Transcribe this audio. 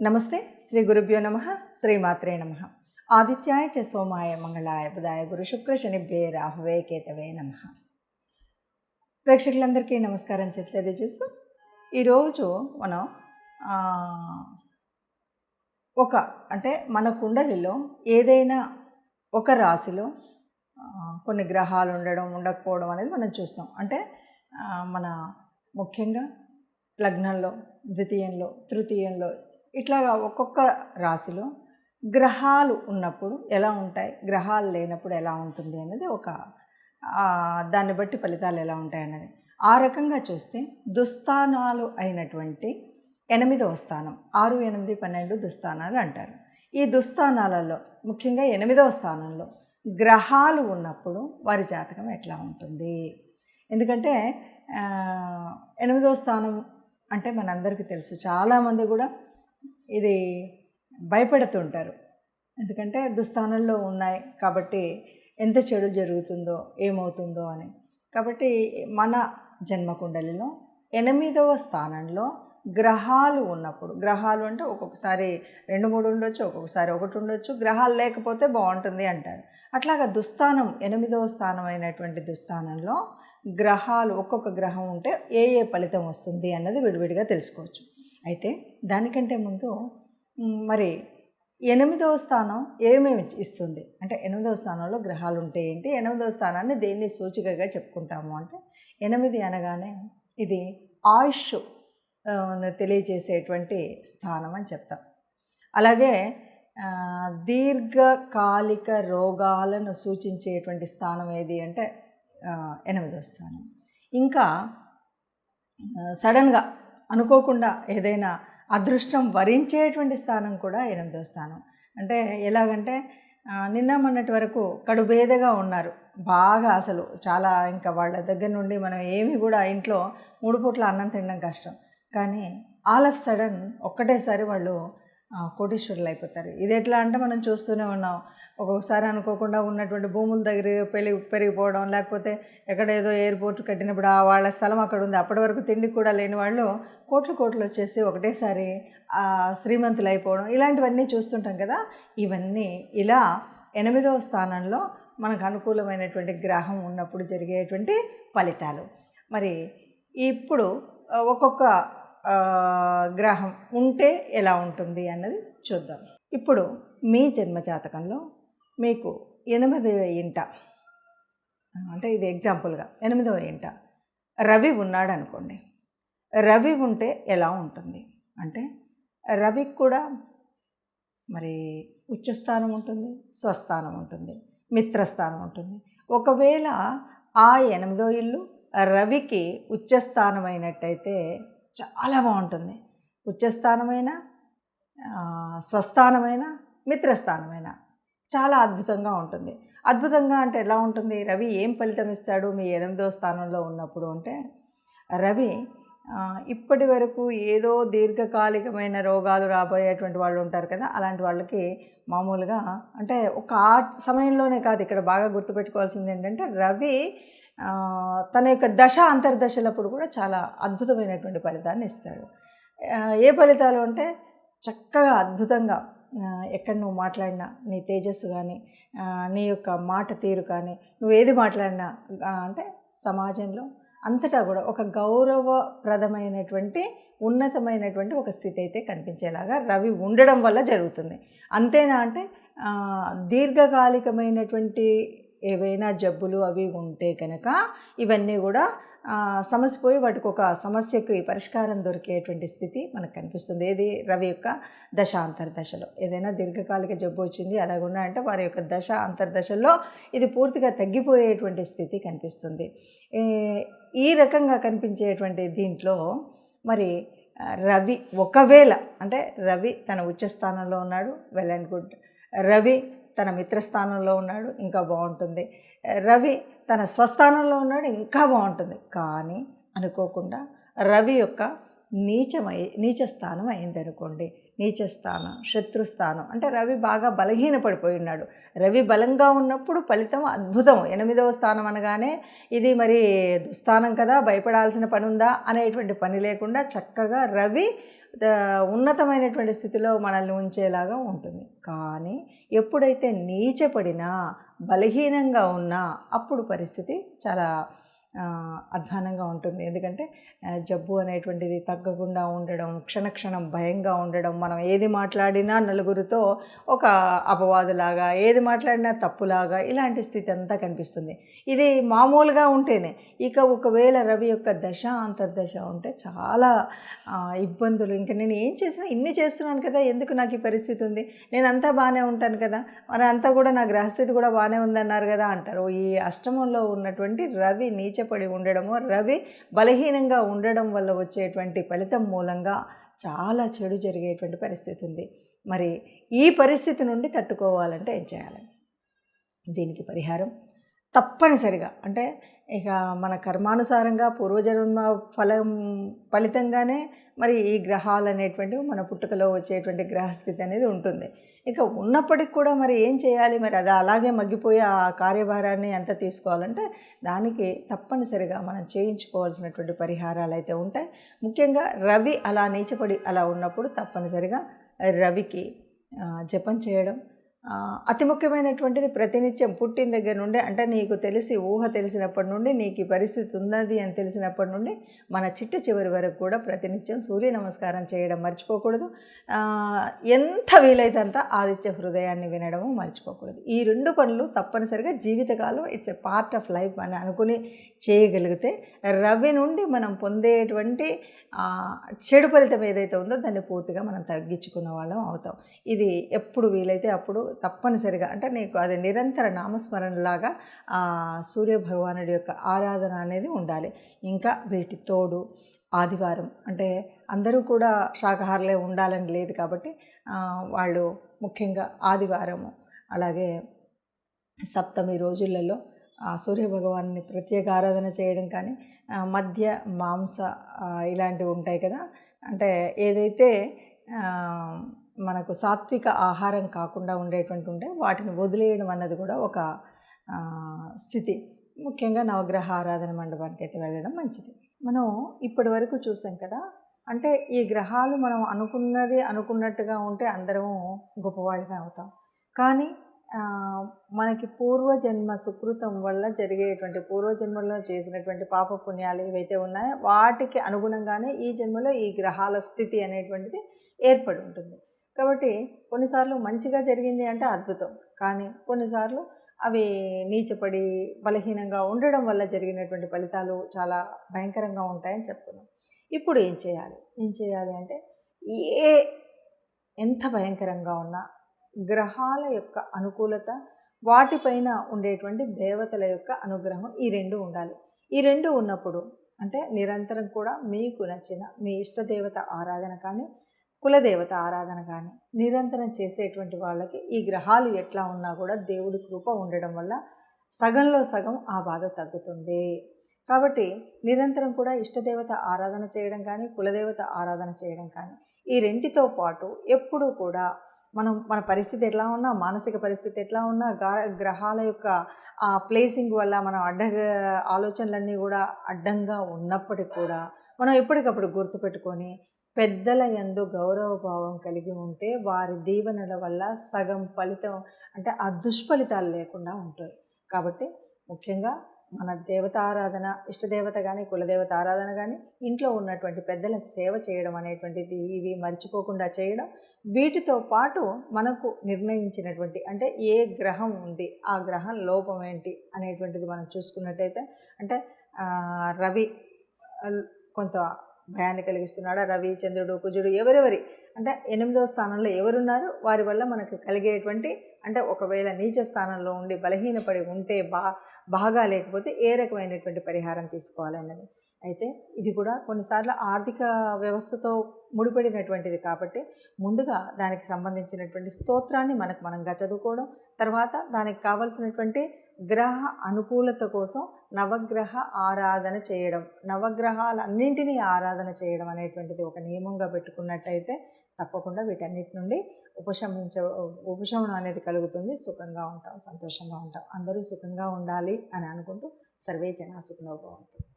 నమస్తే శ్రీ గురుభ్యో నమ శ్రీమాత్రే నమ. ఆదిత్యాయ చ సోమాయ మంగళాయ బుధాయ గురు శుక్ర శనిభ్యే రాహువే కేతవే నమ. ప్రేక్షకులందరికీ నమస్కారం చెప్పి చూస్తూ ఈరోజు మనం ఒక అంటే మన కుండలిలో ఏదైనా ఒక రాశిలో కొన్ని గ్రహాలు ఉండడం ఉండకపోవడం అనేది మనం చూస్తాం. అంటే మన ముఖ్యంగా లగ్నంలో ద్వితీయంలో తృతీయంలో ఇట్లాగా ఒక్కొక్క రాశిలో గ్రహాలు ఉన్నప్పుడు ఎలా ఉంటాయి? గ్రహాలు లేనప్పుడు ఎలా ఉంటుంది అనేది ఒక దాన్ని బట్టి ఫలితాలు ఎలా ఉంటాయి అన్నది. ఆ రకంగా చూస్తే దుస్థానాలు అయినటువంటి ఎనిమిదవ స్థానం ఆరు ఎనిమిది పన్నెండు దుస్థానాలు అంటారు. ఈ దుస్థానాలలో ముఖ్యంగా ఎనిమిదవ స్థానంలో గ్రహాలు ఉన్నప్పుడు వారి జాతకం ఎట్లా ఉంటుంది? ఎందుకంటే ఎనిమిదవ స్థానం అంటే మనందరికీ తెలుసు. చాలామంది కూడా ఇది భయపడుతుంటారు. ఎందుకంటే దుస్థానంలో ఉన్నాయి కాబట్టి ఎంత చెడు జరుగుతుందో ఏమవుతుందో అని. కాబట్టి మన జన్మకుండలిలో ఎనిమిదవ స్థానంలో గ్రహాలు ఉన్నప్పుడు గ్రహాలు అంటే ఒక్కొక్కసారి రెండు మూడు ఉండొచ్చు ఒక్కొక్కసారి ఒకటి ఉండొచ్చు గ్రహాలు లేకపోతే బాగుంటుంది అంటారు. అట్లాగా దుస్థానం ఎనిమిదవ స్థానం అయినటువంటి దుస్థానంలో గ్రహాలు ఒక్కొక్క గ్రహం ఉంటే ఏ ఏ ఫలితం వస్తుంది అన్నది విడివిడిగా తెలుసుకోవచ్చు. అయితే దానికంటే ముందు మరి ఎనిమిదవ స్థానం ఏమేమి ఇస్తుంది? అంటే ఎనిమిదవ స్థానంలో గ్రహాలు ఉంటే ఏంటి? ఎనిమిదవ స్థానాన్ని దేన్ని సూచికగా చెప్పుకుంటాము? అంటే ఎనిమిది అనగానే ఇది ఆయుష్ తెలియజేసేటువంటి స్థానం అని చెప్తాం. అలాగే దీర్ఘకాలిక రోగాలను సూచించేటువంటి స్థానం ఏది అంటే ఎనిమిదవ స్థానం. ఇంకా సడన్గా అనుకోకుండా ఏదైనా అదృష్టం వరించేటువంటి స్థానం కూడా ఎనిమిదో స్థానం. అంటే ఎలాగంటే నిన్న మొన్నటి వరకు కడుబేదగా ఉన్నారు. బాగా అసలు చాలా ఇంకా వాళ్ళ దగ్గర నుండి మనం ఏమి కూడా ఇంట్లో మూడు పూట్ల అన్నం తినడం కష్టం. కానీ ఆల్ ఆఫ్ సడన్ ఒక్కటేసారి వాళ్ళు కోటీశ్వరులు అయిపోతారు ఇది ఎట్లా అంటే మనం చూస్తూనే ఉన్నాం. ఒక్కొక్కసారి అనుకోకుండా ఉన్నటువంటి భూముల దగ్గర పెరిగి పెరిగిపోవడం లేకపోతే ఎక్కడ ఏదో ఎయిర్పోర్ట్ కట్టినప్పుడు ఆ వాళ్ళ స్థలం అక్కడ ఉంది అప్పటి వరకు తిండి కూడా లేని వాళ్ళు కోట్లు కోట్లు వచ్చేసి ఒకటేసారి శ్రీమంతులు అయిపోవడం ఇలాంటివన్నీ చూస్తుంటాం కదా. ఇవన్నీ ఇలా ఎనిమిదవ స్థానంలో మనకు అనుకూలమైనటువంటి గ్రహం ఉన్నప్పుడు జరిగేటువంటి ఫలితాలు. మరి ఇప్పుడు ఒక్కొక్క గ్రహం ఉంటే ఎలా ఉంటుంది అన్నది చూద్దాం. ఇప్పుడు మీ జన్మజాతకంలో మీకు ఎనిమిదవ ఇంట అంటే ఇది ఎగ్జాంపుల్గా ఎనిమిదవ ఇంట రవి ఉన్నాడు అనుకోండి రవి ఉంటే ఎలా ఉంటుంది? అంటే రవికి కూడా మరి ఉచ్చస్థానం ఉంటుంది స్వస్థానం ఉంటుంది మిత్రస్థానం ఉంటుంది. ఒకవేళ ఆ ఎనిమిదో ఇల్లు రవికి ఉచ్చస్థానమైనట్టయితే చాలా బాగుంటుంది. ఉచ్చస్థానమైన స్వస్థానమైన మిత్రస్థానమైన చాలా అద్భుతంగా ఉంటుంది. అద్భుతంగా అంటే ఎలా ఉంటుంది? రవి ఏం ఫలితం ఇస్తాడు మీ ఎనిమిదో స్థానంలో ఉన్నప్పుడు అంటే రవి ఇప్పటి వరకు ఏదో దీర్ఘకాలికమైన రోగాలు రాబోయేటువంటి వాళ్ళు ఉంటారు కదా అలాంటి వాళ్ళకి మామూలుగా అంటే ఒక ఆ సమయంలోనే కాదు ఇక్కడ బాగా గుర్తుపెట్టుకోవాల్సింది ఏంటంటే రవి తన యొక్క దశ అంతర్దశలప్పుడు కూడా చాలా అద్భుతమైనటువంటి ఫలితాన్ని ఇస్తాడు. ఏ ఫలితాలు అంటే చక్కగా అద్భుతంగా ఎక్కడ నువ్వు మాట్లాడినా నీ తేజస్సు కానీ నీ యొక్క మాట తీరు కానీ నువ్వు ఏది మాట్లాడినా అంటే సమాజంలో అంతటా కూడా ఒక గౌరవప్రదమైనటువంటి ఉన్నతమైనటువంటి ఒక స్థితి అయితే కనిపించేలాగా రవి ఉండడం వల్ల జరుగుతుంది. అంతేనా అంటే దీర్ఘకాలికమైనటువంటి ఏవైనా జబ్బులు అవి ఉంటే కనుక ఇవన్నీ కూడా సమసిపోయి వాటికి ఒక సమస్యకి పరిష్కారం దొరికేటువంటి స్థితి మనకు కనిపిస్తుంది. ఏది? రవి యొక్క దశ అంతర్దశలో. ఏదైనా దీర్ఘకాలిక జబ్బు వచ్చింది అలాగున్నా అంటే వారి యొక్క దశ అంతర్దశల్లో ఇది పూర్తిగా తగ్గిపోయేటువంటి స్థితి కనిపిస్తుంది. ఈ రకంగా కనిపించేటువంటి దీంట్లో మరి రవి ఒకవేళ అంటే రవి తన ఉచ్చస్థానంలో ఉన్నాడు వెల్ అండ్ గుడ్. రవి తన మిత్రస్థానంలో ఉన్నాడు ఇంకా బాగుంటుంది. రవి తన స్వస్థానంలో ఉన్నాడు ఇంకా బాగుంటుంది. కానీ అనుకోకుండా రవి యొక్క నీచమై నీచ స్థానం అయిందనుకోండి. నీచ స్థానం శత్రుస్థానం అంటే రవి బాగా బలహీనపడిపోయి ఉన్నాడు రవి బలంగా ఉన్నప్పుడు ఫలితం అద్భుతం. ఎనిమిదవ స్థానం అనగానే ఇది మరి దుస్థానం కదా భయపడాల్సిన పని ఉందా అనేటువంటి పని లేకుండా చక్కగా రవి ఉన్నతమైనటువంటి స్థితిలో మనల్ని ఉంచేలాగా ఉంటుంది. కానీ ఎప్పుడైతే నీచపడినా బలహీనంగా ఉన్నా అప్పుడు పరిస్థితి చాలా అధ్వానంగా ఉంటుంది. ఎందుకంటే జబ్బు అనేటువంటిది తగ్గకుండా ఉండడం క్షణక్షణం భయంగా ఉండడం మనం ఏది మాట్లాడినా నలుగురితో ఒక అపవాదులాగా ఏది మాట్లాడినా తప్పులాగా ఇలాంటి స్థితి అంతా కనిపిస్తుంది. ఇది మామూలుగా ఉంటేనే ఇక ఒకవేళ రవి యొక్క దశ అంతర్దశ ఉంటే చాలా ఇబ్బందులు. ఇంకా నేను ఏం చేసినా ఇన్ని చేస్తున్నాను కదా ఎందుకు నాకు ఈ పరిస్థితి ఉంది? నేను అంతా బాగానే ఉంటాను కదా మరి అంతా కూడా నా గ్రహస్థితి కూడా బాగానే ఉందన్నారు కదా అంటారు. ఈ అష్టమంలో ఉన్నటువంటి రవి నీచపడి ఉండడము రవి బలహీనంగా ఉండడం వల్ల వచ్చేటువంటి ఫలితం మూలంగా చాలా చెడు జరిగేటువంటి పరిస్థితి ఉంది. మరి ఈ పరిస్థితి నుండి తట్టుకోవాలంటే ఏం చేయాలి? దీనికి పరిహారం తప్పనిసరిగా అంటే ఇక మన కర్మానుసారంగా పూర్వజన్మ ఫలం ఫలితంగానే మరి ఈ గ్రహాలు అనేటువంటివి మన పుట్టుకలో వచ్చేటువంటి గ్రహస్థితి అనేది ఉంటుంది. ఇక ఉన్నప్పటికి కూడా మరి ఏం చేయాలి? మరి అది అలాగే మగ్గిపోయి ఆ కార్యభారాన్ని ఎంత తీసుకోవాలంటే దానికి తప్పనిసరిగా మనం చేయించుకోవాల్సినటువంటి పరిహారాలు అయితే ఉంటాయి. ముఖ్యంగా రవి అలా నీచపడి అలా ఉన్నప్పుడు తప్పనిసరిగా రవికి జపం చేయడం అతి ముఖ్యమైనటువంటిది ప్రతినిత్యం పుట్టిన దగ్గర నుండి అంటే నీకు తెలిసి ఊహ తెలిసినప్పటి నుండి నీకు ఈ పరిస్థితి ఉన్నది అని తెలిసినప్పటి నుండి మన చిట్ట చివరి వరకు కూడా ప్రతినిత్యం సూర్య నమస్కారం చేయడం మర్చిపోకూడదు. ఎంత వీలైతే అంత ఆదిత్య హృదయాన్ని వినడము మర్చిపోకూడదు. ఈ రెండు పనులు తప్పనిసరిగా జీవితకాలం it's a part of life అని అనుకుని చేయగలిగితే రవి నుండి మనం పొందేటువంటి చెడు ఫలితం ఏదైతే ఉందో దాన్ని పూర్తిగా మనం తగ్గించుకున్న వాళ్ళం అవుతాం. ఇది ఎప్పుడు వీలైతే అప్పుడు తప్పనిసరిగా అంటే నీకు అది నిరంతర నామస్మరణలాగా ఆ సూర్య భగవానుడి యొక్క ఆరాధన అనేది ఉండాలి. ఇంకా వీటి తోడు ఆదివారం అంటే అందరూ కూడా శాకాహారులే ఉండాలని లేదు కాబట్టి వాళ్ళు ముఖ్యంగా ఆదివారము అలాగే సప్తమి రోజులలో సూర్యభగవాన్ని సూర్య భగవాన్ని ప్రత్యేక ఆరాధన చేయడం కానీ మధ్య మాంస ఇలాంటివి ఉంటాయి కదా. అంటే ఏదైతే మనకు సాత్విక ఆహారం కాకుండా ఉండేటువంటి ఉంటే వాటిని వదిలేయడం అన్నది కూడా ఒక స్థితి. ముఖ్యంగా నవగ్రహ ఆరాధన మండపానికి అయితే వెళ్ళడం మంచిది. మనం ఇప్పటి వరకు చూసాం కదా అంటే ఈ గ్రహాలు మనం అనుకున్నది అనుకున్నట్టుగా ఉంటే అందరము గొప్పవాళ్ళమే అవుతాం. కానీ మనకి పూర్వజన్మ సుకృతం వల్ల జరిగేటువంటి పూర్వజన్మలో చేసినటువంటి పాప పుణ్యాలు ఏవైతే ఉన్నాయో వాటికి అనుగుణంగానే ఈ జన్మలో ఈ గ్రహాల స్థితి అనేటువంటిది ఏర్పడి ఉంటుంది. కాబట్టి కొన్నిసార్లు మంచిగా జరిగింది అంటే అద్భుతం. కానీ కొన్నిసార్లు అవి నీచపడి బలహీనంగా ఉండడం వల్ల జరిగినటువంటి ఫలితాలు చాలా భయంకరంగా ఉంటాయని చెప్తున్నాం ఇప్పుడు ఏం చేయాలి? ఏం చేయాలి అంటే ఏ ఎంత భయంకరంగా ఉన్నా గ్రహాల యొక్క అనుకూలత వాటిపైన ఉండేటువంటి దేవతల యొక్క అనుగ్రహం ఈ రెండు ఉండాలి. ఈ రెండు ఉన్నప్పుడు అంటే నిరంతరం కూడా మీకు నచ్చిన మీ ఇష్టదేవత ఆరాధన కానీ కులదేవత ఆరాధన కానీ నిరంతరం చేసేటువంటి వాళ్ళకి ఈ గ్రహాలు ఎట్లా ఉన్నా కూడా దేవుడి కృప ఉండడం వల్ల సగంలో సగం ఆ బాధ తగ్గుతుంది. కాబట్టి నిరంతరం కూడా ఇష్టదేవత ఆరాధన చేయడం కానీ కులదేవత ఆరాధన చేయడం కానీ ఈ రెంటితో పాటు ఎప్పుడూ కూడా మనం మన పరిస్థితి ఎట్లా ఉన్నా మానసిక పరిస్థితి ఎట్లా ఉన్నా గ్రహాల యొక్క ఆ ప్లేసింగ్ వల్ల మనం అడ్డ ఆలోచనలన్నీ కూడా అడ్డంగా ఉన్నప్పటికీ కూడా మనం ఎప్పటికప్పుడు గుర్తుపెట్టుకొని పెద్దల ఎందు గౌరవభావం కలిగి ఉంటే వారి దీవెనల వల్ల సగం ఫలితం అంటే ఆ దుష్ఫలితాలు లేకుండా ఉంటాయి. కాబట్టి ముఖ్యంగా మన దేవత ఆరాధన ఇష్టదేవత కానీ కులదేవత ఆరాధన కానీ ఇంట్లో ఉన్నటువంటి పెద్దల సేవ చేయడం అనేటువంటిది ఇవి మర్చిపోకుండా చేయడం. వీటితో పాటు మనకు నిర్ణయించినటువంటి అంటే ఏ గ్రహం ఉంది ఆ గ్రహం లోపం ఏంటి అనేటువంటిది మనం చూసుకున్నట్టయితే అంటే రవి కొంత భయాన్ని కలిగిస్తున్నాడా? రవి చంద్రుడు కుజుడు ఎవరెవరి? అంటే ఎనిమిదవ స్థానంలో ఎవరున్నారు? వారి వల్ల మనకు కలిగేటువంటి అంటే ఒకవేళ నీచ స్థానంలో ఉండి బలహీనపడి ఉంటే బా బాగా లేకపోతే ఏ రకమైనటువంటి పరిహారం తీసుకోవాలన్నది. అయితే ఇది కూడా కొన్నిసార్లు ఆర్థిక వ్యవస్థతో ముడిపడినటువంటిది కాబట్టి ముందుగా దానికి సంబంధించినటువంటి స్తోత్రాన్ని మనకు మనంగా చదువుకోవడం తర్వాత దానికి కావలసినటువంటి గ్రహ అనుకూలత కోసం నవగ్రహ ఆరాధన చేయడం. నవగ్రహాలన్నింటినీ ఆరాధన చేయడం అనేటువంటిది ఒక నియమంగా పెట్టుకున్నట్టయితే తప్పకుండా వీటన్నిటి నుండి ఉపశమించ ఉపశమనం అనేది కలుగుతుంది. సుఖంగా ఉంటాం సంతోషంగా ఉంటాం. అందరూ సుఖంగా ఉండాలి అని అనుకుంటూ సర్వే జనా సుఖంలో